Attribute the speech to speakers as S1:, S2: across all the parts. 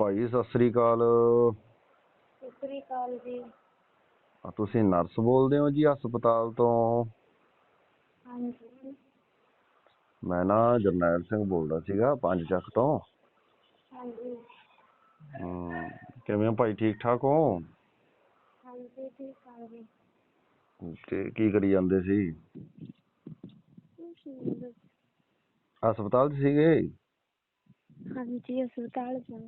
S1: ਭਾਈ ਸਤਿ ਸ੍ਰੀ ਅਕਾਲ।
S2: ਸਤਿ ਸ੍ਰੀ ਅਕਾਲ ਜੀ।
S1: ਆ, ਤੁਸੀਂ ਨਰਸ ਬੋਲਦੇ ਹੋ ਜੀ ਹਸਪਤਾਲ ਤੋਂ?
S2: ਹਾਂਜੀ।
S1: ਮੈਂ ਨਾ ਜਰਨੈਲ ਸਿੰਘ ਬੋਲਦਾ ਸੀਗਾ ਪੰਜ ਚੱਕ ਤੋਂ।
S2: ਹਾਂਜੀ।
S1: ਹਮ, ਕਿਵੇਂ ਹੋ ਭਾਈ ਠੀਕ ਠਾਕ ਹੋ?
S2: ਹਾਂਜੀ ਠੀਕ ਆ ਜੀ।
S1: ਤੇ ਕੀ ਕਰੀ ਜਾਂਦੇ ਸੀ। ਹਸਪਤਾਲ 'ਚ ਸੀਗੇ?
S2: ਹਾਂਜੀ ਹਸਪਤਾਲ ਚ।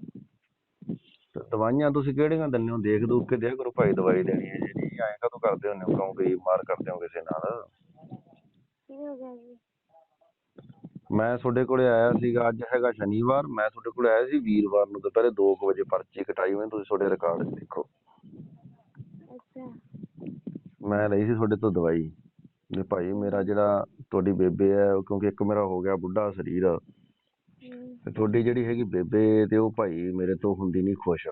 S1: ਦਵਾਈਆਂ ਤੁਸੀਂ ਕਿਹੜੀਆਂ ਦਿੰਦੇ ਹੋ? ਦੇਖ ਦੂਖ ਕੇ ਦਿਆ ਕਰੋ ਭਾਈ ਦਵਾਈ ਦੇਣੀ ਹੈ ਜਿਹੜੀ ਐਂ ਕਦੋਂ ਕਰਦੇ ਹੁੰਦੇ ਹੋ? ਕਿਉਂ ਗਰੀਬ ਮਾਰ ਕਰਦੇ ਹੋ ਕਿਸੇ ਨਾਲ?
S2: ਕੀ ਹੋ ਗਿਆ ਜੀ?
S1: ਮੈਂ ਤੁਹਾਡੇ ਕੋਲੇ ਆਇਆ ਸੀਗਾ ਅੱਜ ਹੈਗਾ ਸ਼ਨੀਵਾਰ। ਮੈਂ ਤੁਹਾਡੇ ਕੋਲੇ ਆਇਆ ਸੀ ਵੀਰਵਾਰ ਨੂੰ ਦੁਪਹਿਰੇ 2 ਵਜੇ ਪਰਚੀ ਕਟਾਈ ਹੋਈ ਤੁਸੀਂ ਤੁਹਾਡੇ ਰਿਕਾਰਡ ਦੇਖੋ।
S2: ਅੱਛਾ।
S1: ਮੈਂ ਲਈ ਸੀ ਤੁਹਾਡੇ ਤੋਂ ਦਵਾਈ। ਵੀ ਭਾਈ ਮੇਰਾ ਜਿਹੜਾ ਤੁਹਾਡੀ ਬੇਬੇ ਹੈ ਕਿਉਂਕਿ ਇੱਕ ਮੇਰਾ ਹੋ ਗਿਆ ਬੁੱਢਾ ਸਰੀਰ। ਤੇ ਤੁਹਾਡੀ ਜਿਹੜੀ ਹੈਗੀ ਬੇਬੇ ਤੇ ਉਹ ਭਾਈ ਮੇਰੇ ਤੋਂ ਹੁੰਦੀ ਨਹੀਂ ਖੁਸ਼।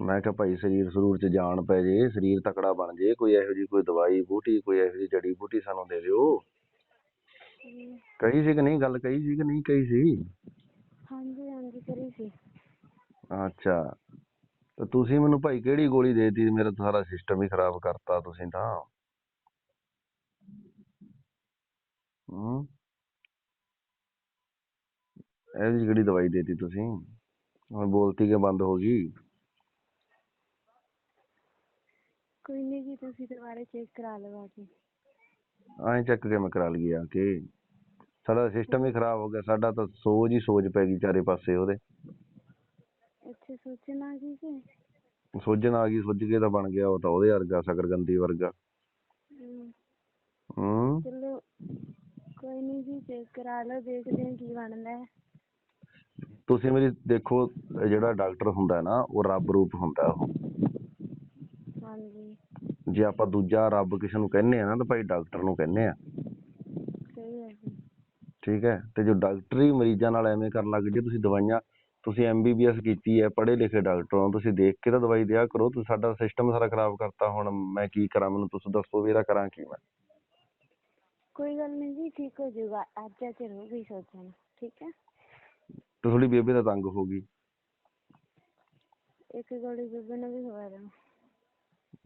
S1: ਮੈਂ ਕਿਹਾ ਭਾਈ ਸਰੀਰ ਸਰੂਰ ਚ ਜਾਨ ਪੈ ਜੇ ਸਰੀਰ ਤਕੜਾ ਬਣ ਜੇ ਕੋਈ ਇਹੋ ਜੀ ਕੋਈ ਦਵਾਈ ਬੂਟੀ ਕੋਈ ਇਹੋ ਜੀ ਜੜੀ ਬੂਟੀ ਸਾਨੂੰ ਦੇ ਦਿਓ। ਕਹੀ ਸੀ ਕਿ ਨਹੀਂ? ਗੱਲ ਕਹੀ ਸੀ ਕਿ ਨਹੀਂ ਕਹੀ ਸੀ?
S2: ਹਾਂਜੀ ਹਾਂਜੀ ਕਰੀ ਸੀ।
S1: ਅੱਛਾ। ਤੇ ਤੁਸੀਂ ਮੈਨੂੰ ਭਾਈ ਕਿਹੜੀ ਗੋਲੀ ਦੇਤੀ? ਮੇਰਾ ਤਾਂ ਸਾਰਾ ਸਿਸਟਮ ਹੀ ਖਰਾਬ ਕਰਤਾ ਤੁਸੀਂ ਤਾਂ। ਹੂੰ। ਇਹ ਜੀ ਕਿਹੜੀ ਦਵਾਈ ਦੇਤੀ ਤੁਸੀਂ? ਹੁਣ ਬੋਲਤੀ ਕਿ ਬੰਦ ਹੋ ਗਈ?
S2: ਕੋਈ ਨਹੀਂ ਜੀ ਤੁਸੀਂ ਦੁਬਾਰਾ ਚੈੱਕ ਕਰਾ ਆ ਕੇ।
S1: ਐਂ ਚੱਕ ਕੇ ਮੈਂ ਕਰਾ ਲਈ ਆ ਕੇ? ਸਾਡਾ ਸਿਸਟਮ ਹੀ ਖਰਾਬ ਹੋ ਗਿਆ ਸਾਡਾ ਤਾਂ ਸੋਜ ਹੀ ਸੋਜ ਪੈ ਗਈ ਚਾਰੇ ਪਾਸੇ ਉਹਦੇ।
S2: ਅੱਛਾ ਸੋਚਣਾ ਕੀ? ਸੀ
S1: ਸੋਜਣ ਆ ਗਈ ਸੁੱਜ ਕੇ ਤਾਂ ਬਣ ਗਿਆ ਉਹ ਤਾਂ ਉਹਦੇ ਵਰਗਾ ਸਕਰਗੰਦੀ ਵਰਗਾ।
S2: ਹਮ,
S1: ਹੂੰ।
S2: ਚਲੋ ਕੋਈ ਨਹੀਂ ਜੀ ਚੈੱਕ ਕਰਾ ਲਓ ਦੇਖਦੇ ਹਾਂ ਕੀ ਬਣਦਾ ਹੈ।
S1: ਤੁਸੀਂ ਮੇਰੀ ਦੇਖੋ ਜਿਹੜਾ ਡਾਕਟਰ ਹੁੰਦਾ ਨਾ ਉਹ ਰੱਬ ਰੂਪ ਹੁੰਦਾ ਉਹ।
S2: ਹਾਂਜੀ।
S1: ਜੇ ਆਪਾਂ ਦੂਜਾ ਰੱਬ ਕਿਸੇ ਨੂੰ ਕਹਿੰਦੇ ਆ ਨਾ ਤਾਂ ਭਾਈ ਡਾਕਟਰ ਨੂੰ ਕਹਿੰਦੇ ਆ
S2: ਸਹੀ ਹੈ ਜੀ।
S1: ਠੀਕ ਹੈ? ਤੇ ਜੋ ਡਾਕਟਰੀ ਮਰੀਜ਼ਾਂ ਨਾਲ ਐਵੇਂ ਕਰਨ ਲੱਗ ਜੇ ਤੁਸੀਂ ਦਵਾਈਆਂ ਤੁਸੀਂ ਐਮਬੀਬੀਐਸ ਕੀਤੀ ਹੈ ਪੜ੍ਹੇ ਲਿਖੇ ਡਾਕਟਰ ਹੋ ਤੁਸੀਂ ਦੇਖ ਕੇ ਤਾਂ ਦਵਾਈ ਦਿਆ ਕਰੋ ਤੁਸੀਂ ਸਾਡਾ ਸਿਸਟਮ ਸਾਰਾ ਖਰਾਬ ਕਰਤਾ ਹੁਣ ਮੈਂ ਕੀ ਕਰਾਂ ਮੈਨੂੰ ਤੁਸੀਂ ਦੱਸੋ ਵੀ ਇਹਦਾ ਕਰਾਂ ਕੀ ਮੈਂ।
S2: ਕੋਈ ਗੱਲ ਨਹੀਂ ਜੀ ਠੀਕ ਹੋ ਜਾਊਗਾ ਅੱਜ ਅੱਜ ਰਹੂਗੀ ਸੋਚਣ। ਠੀਕ ਹੈ?
S1: ਤੇ ਥੋੜੀ ਬੇਬੇ ਤਾਂ ਤੰਗ ਹੋ ਗਈ।
S2: ਇੱਕ ਗੋਲੀ ਬੇਬੇ ਨੂੰ ਵੀ ਹੋਇਆ ਦਾ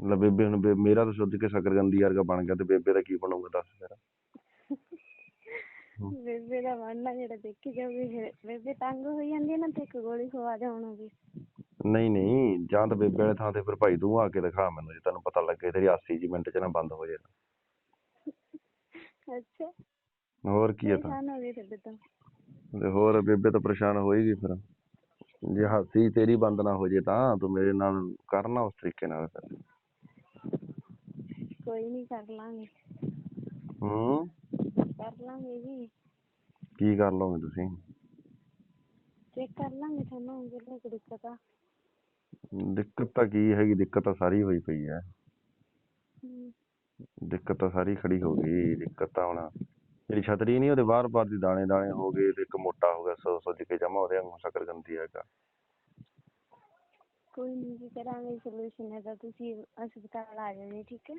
S1: ਲੈ ਬੇਬੇ ਹੁਣ ਬੇ- ਮੇਰਾ ਤਾਂ ਸੁੱਜ ਕੇ ਸਕਰਗੰਦੀ ਵਰਗਾ ਬਣ ਗਿਆ ਤੇ ਬੇਬੇ ਦਾ ਕੀ ਬਣੂਗਾ ਦੱਸ ਫਿਰ
S2: ਬੇਬੇ ਦਾ ਬਣਨਾ ਜਿਹੜਾ ਦੇਖੀ ਜਾਊਗੀ ਫਿਰ ਬੇਬੇ ਤੰਗ ਹੋਈ ਜਾਂਦੀ ਹੈ ਨਾ ਤੇ ਇੱਕ ਗੋਲੀ ਖਵਾ ਦੇ ਉਹਨੂੰ
S1: ਨਹੀਂ ਨਹੀਂ ਜਾਂ ਤਾਂ ਬੇਬੇ ਵਾਲੇ ਥਾਂ ਤੇ ਫਿਰ ਭਾਈ ਤੂੰ ਆ ਕੇ ਦਿਖਾ ਮੈਨੂੰ ਜੇ ਤੈਨੂੰ ਪਤਾ ਲੱਗੇ ਤੇਰੀ 80 ਜੀ ਮਿੰਟ ਚ ਨਾ ਬੰਦ ਹੋ ਜਾਏ
S2: ਅੱਛਾ।
S1: ਹੋਰ ਕੀ ਹੈ ਤਾਂ?
S2: ਪਰੇਸ਼ਾਨ ਹੋ ਗਈ ਤੁਹਾਡੇ ਤੋਂ।
S1: ਤੇ ਹੋਰ ਬੇਬੇ ਤਾਂ ਪਰੇਸ਼ਾਨ ਹੋਏਗੀ ਫਿਰ। ਜੇ ਹਾਸੀ ਤੇਰੀ ਬੰਦ ਨਾ ਹੋ ਜੇ ਤਾਂ ਤੂੰ ਮੇਰੇ ਨਾਲ ਕਰਨਾ ਉਸ ਤਰੀਕੇ ਨਾਲ ਫਿਰ।
S2: ਕੋਈ ਨਹੀਂ ਕਰ ਲਾਂਗੇ।
S1: ਹੂੰ?
S2: ਕਰ ਲਾਂਗੇ ਜੀ।
S1: ਕੀ ਕਰ ਲਓਗੇ ਤੁਸੀਂ?
S2: ਚੈੱਕ ਕਰ ਲਾਂਗੇ ਤੁਹਾਨੂੰ ਕਿੰਨੀ ਕੁ ਦਿੱਕਤ ਆ।
S1: ਦਿੱਕਤ ਤਾਂ ਕੀ ਹੈਗੀ ਦਿੱਕਤ ਤਾਂ ਸਾਰੀ ਹੋਈ ਪਈ ਹੈ।
S2: ਹਮ,
S1: ਦਿੱਕਤ ਤਾਂ ਸਾਰੀ ਖੜੀ ਹੋ ਗਈ ਦਿੱਕਤ ਤਾਂ ਹੁਣ ਜਿਹੜੀ ਛਤਰੀ ਨਹੀਂ ਉਹਦੇ ਬਾਹਰ ਬਾਹਰ ਦੀ ਦਾਣੇ ਦਾਣੇ ਹੋ ਗਏ ਤੇ ਇੱਕ ਮੋਟਾ ਹੋ ਗਿਆ ਸੋ ਸੁੱਜ ਕੇ ਜਮਾ ਉਹਦੇ ਵਾਂਗੂ ਸ਼ਕਰਗੰਦੀ ਹੈਗਾ
S2: ਕੋਈ ਨਹੀਂ ਜੀ ਕਰਾਂਗੇ ਸੋਲੂਸ਼ਨ ਇਹਦਾ ਤੁਸੀਂ ਹਸਪਤਾਲ ਆ ਜਾਓ ਜੀ ਠੀਕ ਹੈ?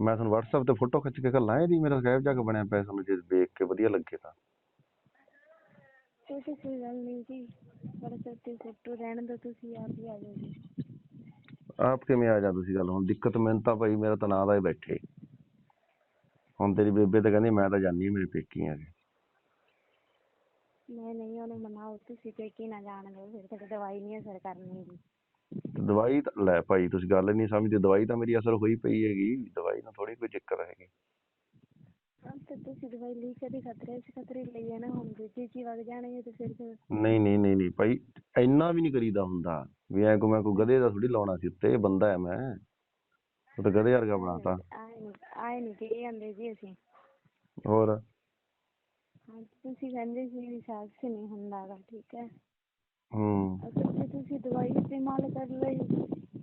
S1: ਮੈਂ ਤੁਹਾਨੂੰ WhatsApp ਤੇ ਫੋਟੋ ਖਿੱਚ ਕੇ ਘੱਲਾਂ ਇਹਦੀ ਮੇਰਾ ਸਕੈਪ ਜਾ ਕੇ ਬਣਿਆ ਪਿਆ ਤੁਹਾਨੂੰ ਜੇ ਦੇਖ ਕੇ ਵਧੀਆ ਲੱਗੇ ਤਾਂ।
S2: ਉਹ ਤਾਂ ਕੋਈ ਗੱਲ ਨਹੀਂ ਜੀ ਬੜਾ ਸੱਤੀ ਫੋਟੋ ਰਹਿਣ ਦੋ ਤੁਸੀਂ ਆਪ ਹੀ ਆ ਜਾਓ ਜੀ
S1: ਆਪ ਕਿਵੇਂ ਆ ਜਾ ਤੁਸੀਂ ਗੱਲ ਹੁਣ ਦਿੱਕਤ ਮੈਨੂੰ ਤਾਂ ਭਾਈ ਮੇਰਾ ਤਾਂ ਨਾਂ ਦਾ ਹੀ ਬੈਠੇ। ਹੁਣ ਤੇਰੀ ਬੇਬੇ ਤਾਂ ਕਹਿੰਦੀ ਮੈਂ ਤਾਂ ਜਾਨੀ ਮੇਰੇ ਪੇਕੀ ਆ
S2: ਮੈਂ ਨਹੀਂ ਉਹਨੂੰ ਮਨਾਓ ਤੁਸੀਂ ਪੇਕੀ ਨਾ ਜਾਣ ਦਿਓ ਫਿਰ ਤੱਕ ਦਵਾਈ ਨਹੀਂ ਅਸਰ ਕਰਨੀ ਜੀ
S1: ਤੇ ਦਵਾਈ ਤਾਂ ਲੈ ਭਾਈ ਤੁਸੀਂ ਗੱਲ ਨਹੀਂ ਸਮਝਦੇ ਦਵਾਈ ਤਾਂ ਮੇਰੀ ਅਸਰ ਹੋਈ ਪਈ ਹੈਗੀ ਦਵਾਈ ਨਾਲ ਥੋੜੀ ਕੋਈ ਦਿੱਕਤ ਹੈਗੀ
S2: ਹਾਂ ਤੇ ਤੁਸੀਂ ਦਵਾਈ ਲਈ ਕਦੇ ਖਤਰੇ ਚ ਖਤਰੇ ਲਈ ਹੈ ਨਾ ਹੁਣ ਦੂਜੀ ਚੀ ਵਗ ਜਾਣਗੇ ਤੇ ਫਿਰ ਤਾਂ
S1: ਨਹੀਂ ਨਹੀਂ ਨਹੀਂ ਨਹੀਂ ਭਾਈ ਇੰਨਾ ਵੀ ਨਹੀਂ ਕਰੀਦਾ ਹੁੰਦਾ। ਵੀ ਐ ਕੋ ਮੈਂ ਕੋਈ ਗਧੇ ਦਾ ਥੋੜੀ ਲਾਉਣਾ ਸੀ ਉੱਤੇ ਬੰਦਾ ਐ ਮੈਂ। ਉਹ ਤਾਂ ਗਧੇ ਵਰਗਾ ਬਣਾਤਾ।
S2: ਆਏ ਨਹੀਂ ਆਏ ਨਹੀਂ ਕਹੀ ਜਾਂਦੇ ਜੀ ਅਸੀਂ?
S1: ਹੋਰ?
S2: ਹਾਂ ਤੁਸੀਂ ਕਹਿੰਦੇ ਸੀ ਵੀ ਸਾਕਸ ਨਹੀਂ ਹੁੰਦਾ ਗਾ ਠੀਕ ਹੈ?
S1: ਹੂੰ।
S2: ਅਗਰ ਜੇ ਤੁਸੀਂ ਦਵਾਈ ਇਸਤੇਮਾਲ ਕਰ ਲਈ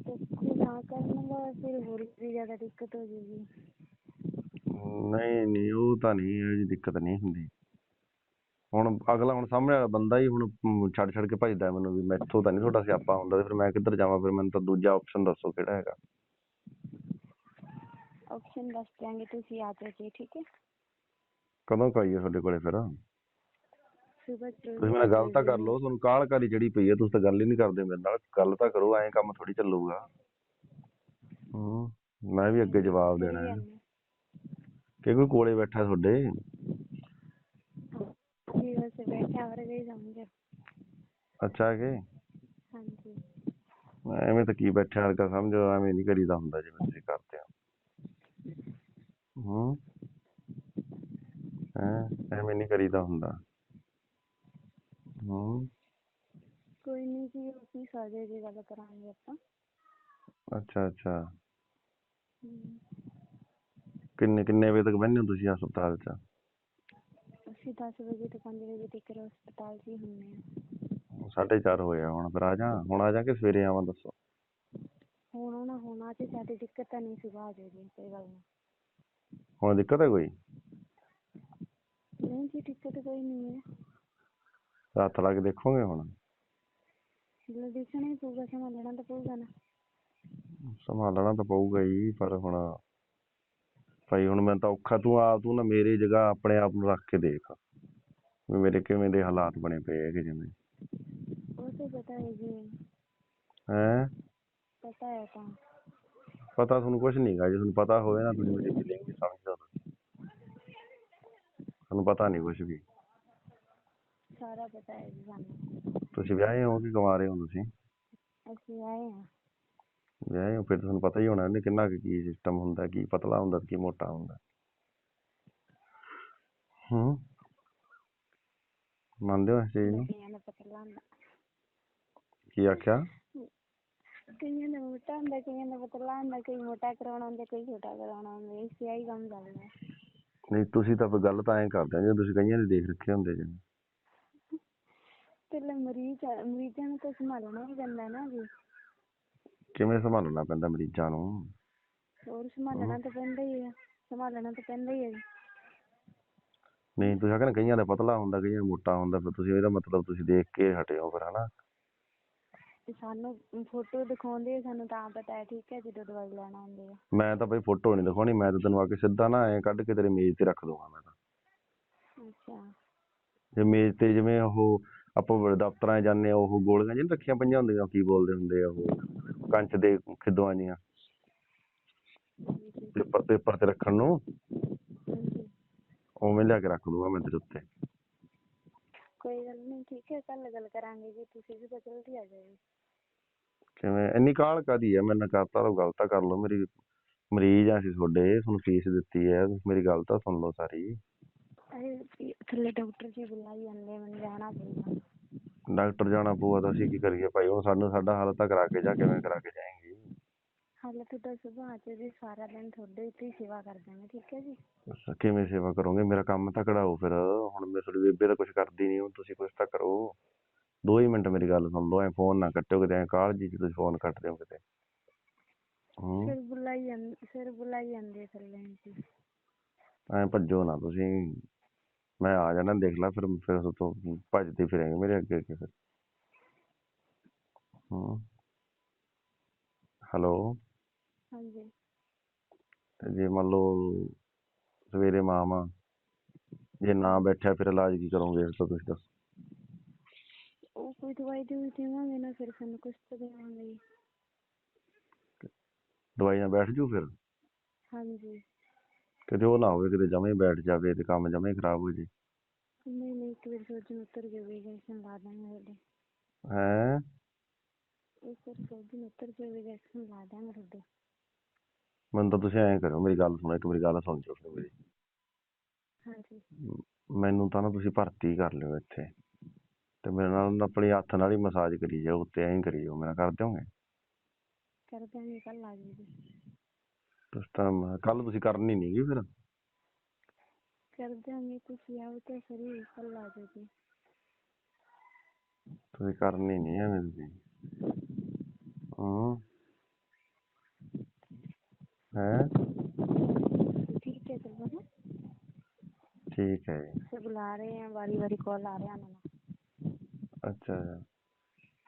S2: ਤਾਂ ਕੋਈ ਨਾ ਕਰਨ ਦਾ ਫਿਰ ਹੋਰ ਵੀ ਜ਼ਿਆਦਾ ਦਿੱਕਤ ਹੋ ਜਾਏਗੀ
S1: ਨਹੀਂ ਨਹੀਂ ਉਹ ਤਾਂ ਨਹੀਂ ਇਹ ਜੀ ਦਿੱਕਤ ਨਹੀਂ ਹੁੰਦੀ। ਹੁਣ ਅਗਲਾ ਹੁਣ ਸਾਹਮਣੇ ਵਾਲਾ ਬੰਦਾ ਹੀ ਹੁਣ ਮ, ਛੱਡ ਛੱਡ ਕੇ ਭੱਜਦਾ ਮੈਨੂੰ ਵੀ ਮੈਥੋਂ ਤਾਂ ਨਹੀਂ ਤੁਹਾਡਾ ਸਿਆਪਾ ਹੁੰਦਾ ਤੇ ਫਿਰ ਮੈਂ ਕਿੱਧਰ ਜਾਵਾਂ? ਫਿਰ ਮੈਨੂੰ ਤਾਂ ਦੂਜਾ ਆਪਸ਼ਨ ਦੱਸੋ ਕਿਹੜਾ ਹੈਗਾ।
S2: ਆਪਸ਼ਨ ਦੱਸ ਦਿਆਂਗੇ ਤੁਸੀਂ ਆ ਜਾਓ ਜੀ ਠੀਕ ਹੈ?
S1: ਕਦੋਂ ਕੁ ਆਈਏ ਤੁਹਾਡੇ ਕੋਲੇ ਫਿਰ?
S2: ਜ਼ਰੂਰ
S1: ਤੁਸੀਂ ਮੇਰੇ ਨਾਲ ਗੱਲ ਤਾਂ ਕਰ ਲਓ ਤੁਹਾਨੂੰ ਕਾਹਲ ਕਾਲੀ ਜਿਹੜੀ ਪਈ ਹੈ ਤੁਸੀਂ ਤਾਂ ਗੱਲ ਹੀ ਨਹੀਂ ਕਰਦੇ ਮੇਰੇ ਨਾਲ ਗੱਲ ਤਾਂ ਕਰੋ ਐਂ ਕੰਮ ਥੋੜੀ ਚੱਲੂਗਾ। ਹੂੰ ਮੈਂ ਵੀ ਅੱਗੇ ਜਵਾਬ ਦੇਣਾ ਹੈ। ਕਿ ਕੋਈ ਕੋਲੇ ਬੈਠਾ ਤੁਹਾਡੇ?
S2: ਜੀ ਬਸ ਬੈਠਾ ਹੋਰ ਗਈ ਸਮਝ
S1: ਅੱਛਾ ਕਿ
S2: ਹਾਂਜੀ।
S1: ਐਵੇਂ ਤਾਂ ਕੀ ਬੈਠਿਆ ਹਲਕਾ ਸਮਝੋ ਐਵੇਂ ਨਹੀਂ ਕਰੀਦਾ ਹੁੰਦਾ ਜਿਵੇਂ ਤੁਸੀਂ ਕਰਦੇ। ਹੋ। ਹੂੰ ਐਵੇਂ ਨਹੀਂ ਕਰੀਦਾ ਹੁੰਦਾ। ਹੂੰ।
S2: ਕੋਈ ਨਹੀਂ ਜੀ ਆਫਿਸ ਆ ਜਾਏ ਜੀ ਗੱਲ ਕਰਾਂਗੇ ਆਪਾਂ।
S1: ਅੱਛਾ ਅੱਛਾ।
S2: ਹਮ,
S1: ਕਿੰਨੇ ਕਿੰਨੇ ਵਜੇ ਤੱਕ ਬਹਿੰਦੇ ਹੋ ਤੁਸੀਂ ਹਸਪਤਾਲ 'ਚ?
S2: ਅਸੀਂ 10 ਵਜੇ ਤੋਂ 5 ਵਜੇ ਤੱਕ ਹਸਪਤਾਲ 'ਚ ਹੀ ਹੁੰਦੇ ਆ
S1: ਸਾਢੇ ਚਾਰ ਹੋਏ ਆ ਹੁਣ ਫਿਰ ਆ ਜਾ ਹੁਣ ਆ ਜਾ ਕਿ ਸਵੇਰੇ ਆਵਾਂ ਦੱਸੋ?
S2: ਹੁਣ ਉਹਨਾਂ ਹੋਣਾ ਤੇ ਸਾਡੀ ਦਿੱਕਤ ਤਾਂ ਨਹੀਂ ਸੁਭਾ ਆ ਜਾਏ ਜੀ ਕੋਈ ਗੱਲ ਨਹੀਂ
S1: ਹੁਣ ਦਿੱਕਤ ਹੈ ਕੋਈ?
S2: ਨਹੀਂ ਜੀ ਦਿੱਕਤ ਕੋਈ ਨਹੀਂ ਹੈ।
S1: ਹੱਥ ਲਾ ਕੇ ਦੇਖੋਗੇ ਹੁਣ?
S2: ਜਦੋਂ ਦੇਖਣਾ ਹੀ ਪਊਗਾ ਸੰਭਾਲਣਾ ਤਾਂ ਪਊਗਾ ਨਾ।
S1: ਸੰਭਾਲਣਾ ਤਾਂ ਪਊਗਾ ਹੀ ਪਰ ਹੁਣ ਭਾਈ ਹੁਣ ਮੈਂ ਤਾਂ ਔਖਾ ਤੂੰ ਆਪ ਤੂੰ ਨਾ ਮੇਰੀ ਜਗ੍ਹਾ ਆਪਣੇ ਆਪ ਨੂੰ ਰੱਖ ਕੇ ਦੇਖ ਵੀ ਮੇਰੇ ਕਿਵੇਂ ਦੇ ਹਾਲਾਤ ਬਣੇ ਪਏ ਹੈਗੇ ਜਿਵੇਂ।
S2: ਉਹ ਤਾਂ ਪਤਾ ਹੈ ਜੀ।
S1: ਹੈਂ?
S2: ਪਤਾ ਹੈ ਤਾਂ।
S1: ਪਤਾ ਤੁਹਾਨੂੰ ਕੁਝ ਨਹੀਂਗਾ ਜੇ ਤੁਹਾਨੂੰ ਪਤਾ ਹੋਵੇ ਨਾ ਤੁਸੀਂ ਮੇਰੀ ਫੀਲਿੰਗ ਵੀ ਸਮਝੋ ਤੁਹਾਨੂੰ ਪਤਾ ਨਹੀਂ ਕੁਝ ਵੀ।
S2: ਸਾਰਾ ਪਤਾ ਹੈ ਜੀ ਸਾਨੂੰ।
S1: ਤੁਸੀਂ ਵਿਆਹੇ ਹੋ ਕਿ ਕੁਆਰੇ ਹੋ ਤੁਸੀਂ?
S2: ਅਸੀਂ ਆਏ ਹਾਂ।
S1: ਵਿਆਹੇ ਹੋ ਫਿਰ ਤੁਹਾਨੂੰ ਪਤਾ ਹੀ ਹੋਣਾ ਇਹਨੇ ਕਿੰਨਾ ਕੁ ਕੀ ਸਿਸਟਮ ਹੁੰਦਾ ਕੀ ਪਤਲਾ ਹੁੰਦਾ ਕੀ ਮੋਟਾ ਹੁੰਦਾ। ਹੂੰ। ਮੰਨਦੇ ਹੋ ਇਸ ਚੀਜ਼ ਨੂੰ?
S2: ਕਈਆਂ ਨੂੰ ਪਤਲਾ ਹੁੰਦਾ।
S1: ਕੀ ਆਖਿਆ?
S2: ਕਈਆਂ ਨੂੰ ਮੋਟਾ ਹੁੰਦਾ ਕਈਆਂ ਨੂੰ ਪਤਲਾ ਹੁੰਦਾ ਕੋਈ ਮੋਟਾ ਕਰਾਉਣਾ ਹੁੰਦਾ ਕੋਈ ਛੋਟਾ ਕਰਾਉਣਾ ਹੁੰਦਾ ਇਸੇ ਆਹੀ ਕੰਮ ਚੱਲਦਾ
S1: ਨਹੀਂ ਤੁਸੀਂ ਤਾਂ ਗੱਲ ਤਾਂ ਐਂ ਕਰਦੇ ਜਿਵੇਂ ਤੁਸੀਂ ਕਈਆਂ ਦੇ ਦੇਖ ਰੱਖੇ ਹੁੰਦੇ ਜੀ
S2: ਪਹਿਲਾਂ ਮਰੀਜ਼ ਆ- ਮਰੀਜ਼ਾਂ ਨੂੰ ਤਾਂ ਸੰਭਾਲਣਾ ਹੀ ਪੈਂਦਾ ਨਾ ਜੀ।
S1: ਕਿਵੇਂ ਸੰਭਾਲਣਾ ਪੈਂਦਾ ਮਰੀਜ਼ਾਂ ਨੂੰ?
S2: ਹੋਰ ਸੰਭਾਲਣਾ ਤਾਂ ਪੈਂਦਾ ਹੀ ਹੈ ਸੰਭਾਲਣਾ ਤਾਂ ਪੈਂਦਾ ਹੀ ਹੈ ਜੀ।
S1: ਨਹੀਂ ਤੁਸੀਂ ਕਹਿੰਦੇ ਕਈਆਂ ਦਾ ਪਤਲਾ ਹੁੰਦਾ ਕਈਆਂ ਦਾ ਮੋਟਾ ਹੁੰਦਾ ਫਿਰ ਤੁਸੀਂ ਇਹਦਾ ਮਤਲਬ ਤੁਸੀਂ ਦੇਖ ਕੇ ਹਟੇ ਹੋ ਫਿਰ ਹਨਾ?
S2: ਤੇ ਸਾਨੂੰ ਫੋਟੋ ਦਿਖਾਉਂਦੇ ਆ, ਸਾਨੂੰ ਤਾਂ ਪਤਾ ਹੈ ਠੀਕ ਹੈ ਜਦੋਂ ਦਵਾਈ ਲੈਣ ਆਉਂਦੇ ਆ।
S1: ਮੈਂ ਤਾਂ ਬਈ ਫੋਟੋ ਨਹੀਂ ਦਿਖਾਉਣੀ ਮੈਂ ਤਾਂ ਤੈਨੂੰ ਆ ਕੇ ਸਿੱਧਾ ਨਾ ਐਂ ਕੱਢ ਕੇ ਤੇਰੇ ਮੇਜ਼ ਤੇ ਰੱਖ ਦੂੰਗਾ ਮੈਂ ਤਾਂ।
S2: ਅੱਛਾ।
S1: ਜੇ ਮੇਜ਼ ਤੇ ਜਿਵੇਂ ਉਹ ਆਪਾਂ ਬ- ਦਫ਼ਤਰਾਂ 'ਚ ਜਾਂਦੇ ਆ ਉਹ ਗੋਲੀਆਂ ਜਿਹਨ ਰੱਖੀਆਂ ਪਈਆਂ ਹੁੰਦੀਆਂ ਕੀ ਬੋਲਦੇ ਹੁੰਦੇ ਆ ਉਹ? ਕੰਚ ਦੇ ਖਿੱਦਵਾਂ ਜੀਆਂ ਪੇਪਰ ਪੇਪਰ ਤੇ ਰੱਖਣ ਨੂੰ।
S2: ਹਾਂਜੀ।
S1: ਉਵੇਂ ਲਿਆ ਕੇ ਰੱਖ ਦੂੰਗਾ ਮੈਂ ਤੇਰੇ ਉੱਤੇ।
S2: ਕੋਈ ਗੱਲ ਨਹੀਂ ਠੀਕ ਹੈ ਕੱਲ ਗੱਲ ਕਰਾਂਗੇ ਜੀ ਤੁਸੀਂ ਵੀ ਤਾਂ ਜਲਦੀ ਆ ਜਾਇਓ।
S1: ਕਿਵੇਂ? ਇੰਨੀ ਕਾਹਲ ਕਾਦੀ ਹੈ ਮੇਰੇ ਨਾਲ ਕਰਤਾ ਤਾਂ ਗੱਲ ਤਾਂ ਕਰ ਲਓ ਮੇਰੀ ਮਰੀਜ਼ ਆ ਅਸੀਂ ਤੁਹਾਡੇ ਤੁਹਾਨੂੰ ਫੀਸ ਦਿੱਤੀ ਹੈ ਤੁਸੀਂ ਮੇਰੀ ਗੱਲ ਤਾਂ ਸੁਣ ਲਓ ਸਾਰੀ।
S2: ਅਰੇ ਥੱਲੇ ਡਾਕਟਰ ਜੀ ਬੁਲਾਈ ਜਾਂਦੇ ਮੈਨੂੰ ਜਾਣਾ ਪਊਗਾ।
S1: ਡਾਕਟਰ ਜਾਣਾ ਪਊਗਾ ਤਾਂ ਅਸੀਂ ਕੀ ਕਰੀਏ ਭਾਈ ਉਹ ਸਾਨੂੰ ਸਾਡਾ ਹਾਲ ਤਾਂ ਕਰਾ ਕੇ ਜਾ ਕਿਵੇਂ ਕਰਾ ਕੇ ਜਾਏਂਗੇ?
S2: ਹਾਲੇ ਤੁਹਾਡਾ ਸੁਭਾਅ ਚ ਜੀ ਸਾਰਾ ਦਿਨ ਤੁਹਾਡੇ ਉੱਤੇ ਹੀ ਸੇਵਾ ਕਰ ਦਾਂਗੇ ਠੀਕ ਹੈ ਜੀ?
S1: ਅੱਛਾ, ਕਿਵੇਂ ਸੇਵਾ ਕਰੋਗੇ? ਮੇਰਾ ਕੰਮ ਤਾਂ ਕਢਾਓ ਫਿਰ। ਹੁਣ ਮੈਂ ਤੁਹਾਡੀ ਬੇਬੇ ਤਾਂ ਕੁਝ ਕਰਦੀ ਨਹੀਂ ਹੁਣ ਤੁਸੀਂ ਕੁਝ ਤਾਂ ਕਰੋ। ਦੋ ਹੀ ਮਿੰਟ ਮੇਰੀ ਗੱਲ ਸੁਣ ਲਓ ਐ ਫੋਨ ਨਾ ਕੱਟਿਓ ਕਿਤੇ ਐ ਕਾਲ ਜੀ ਚ ਤੁਸੀਂ ਫੋਨ ਕੱਟ ਦਿਓ ਕਿਤੇ। ਹੂੰ।
S2: ਸਿਰ ਬੁਲਾਈ ਜਾਂਦੇ ਸਿਰ ਬੁਲਾਈ ਜਾਂਦੇ ਥੱਲੇ ਜੀ।
S1: ਐ ਭੱਜੋ ਨਾ ਤੁਸੀਂ। ਮੈਂ ਆ ਜਾਣਾ ਦੇਖ ਲੈ ਫਿਰ ਫਿਰ ਉਸ ਤੋਂ ਭੱਜਦੇ ਫਿਰਾਂਗੇ ਮੇਰੇ ਅੱਗੇ ਅੱਗੇ ਫਿਰ। ਹੂੰ। ਹੈਲੋ।
S2: ਹਾਂਜੀ।
S1: ਤੇ ਜੇ ਮੰਨ ਲਓ ਸਵੇਰੇ ਮਾਮਾ ਜੇ ਨਾ ਬੈਠਿਆ ਫਿਰ ਇਲਾਜ ਕੀ ਕਰੋਗੇ ਇਸ ਤੋਂ ਤੁਸੀਂ ਦੱਸੋ।
S2: ਉਹ ਕੋਈ ਦਵਾਈ ਦੂਈ ਦੇਵਾਂਗੇ ਨਾ ਫਿਰ ਸਾਨੂੰ ਕੁਛ ਤਾਂ ਦੇਵਾਂਗੇ ਹੀ।
S1: ਦਵਾਈ ਨਾਲ ਬੈਠ ਜੂ ਫਿਰ?
S2: ਹਾਂਜੀ।
S1: ਕਿਤੇ ਉਹ ਨਾ ਹੋਵੇ ਕਿਤੇ ਜਮੇ ਹੀ ਬੈਠ ਜਾਵੇ ਤੇ ਕੰਮ ਜਮੇ ਹੀ ਖਰਾਬ ਹੋ ਜੇ।
S2: ਨਹੀਂ ਨਹੀਂ ਇੱਕ ਵਾਰ ਸੋਚਣ ਉਤਰ ਜਾਵੇ ਇੰਜੈਕਸ਼ਨ ਲਾ ਦਾਂਗੇ ਤੁਹਾਡੇ।
S1: ਹੈਂ?
S2: ਇੱਕ ਵਾਰ ਸੋਚਣ ਉਤਰ ਜਾਵੇ ਇੰਜੈਕਸ਼ਨ ਲਾ ਦਾਂਗੇ ਤੁਹਾਡੇ।
S1: ਮੈਨੂੰ ਤਾਂ ਤੁਸੀਂ ਐਂ ਕਰਿਓ ਮੇਰੀ ਗੱਲ ਸੁਣੋ ਇੱਕ ਮੇਰੀ ਗੱਲ ਸੁਣ ਜਾਓ ਫਿਰ ਮੇਰੀ।
S2: ਹਾਂਜੀ।
S1: ਮੈਨੂੰ ਤਾਂ ਨਾ ਤੁਸੀਂ ਭਰਤੀ ਕਰ ਲਿਓ ਇੱਥੇ। ਤੇ ਮੇਰੇ ਨਾਲ ਨਾ ਆਪਣੀ ਹੱਥ ਨਾਲ ਹੀ ਮਸਾਜ ਕਰੀ ਜਾਓ ਉੱਤੇ ਐਂ ਕਰੀ ਜਾਓ ਮੇਰਾ ਕਰ ਦਿਓਗੇ?
S2: ਕਰ ਦਾਂਗੇ ਕੱਲ ਆ ਜਾਓ ਜੀ
S1: ਤੁਸੀਂ ਤਾਂ ਕੱਲ ਤੁਸੀਂ ਕਰਨੀ ਨੀ ਗੀ ਫਿਰ?
S2: ਕਰ ਦਾਂਗੇ ਤੁਸੀਂ ਆਓ ਤਾਂ ਸਰੀ ਕੱਲ ਆ ਜਾਓ ਜੀ
S1: ਤੁਸੀਂ ਕਰਨੀ ਨਹੀਂ ਐਵੇਂ ਤੁਸੀਂ। ਹੂੰ। ਹੈਂ
S2: ਠੀਕ ਹੈ ਚਲੋ ਨਾ
S1: ਠੀਕ ਹੈ ਜੀ
S2: ਸੇ ਬੁਲਾ ਰਹੇ हैं बारी बारी कॉल आ रहा है ना
S1: ਅੱਛਾ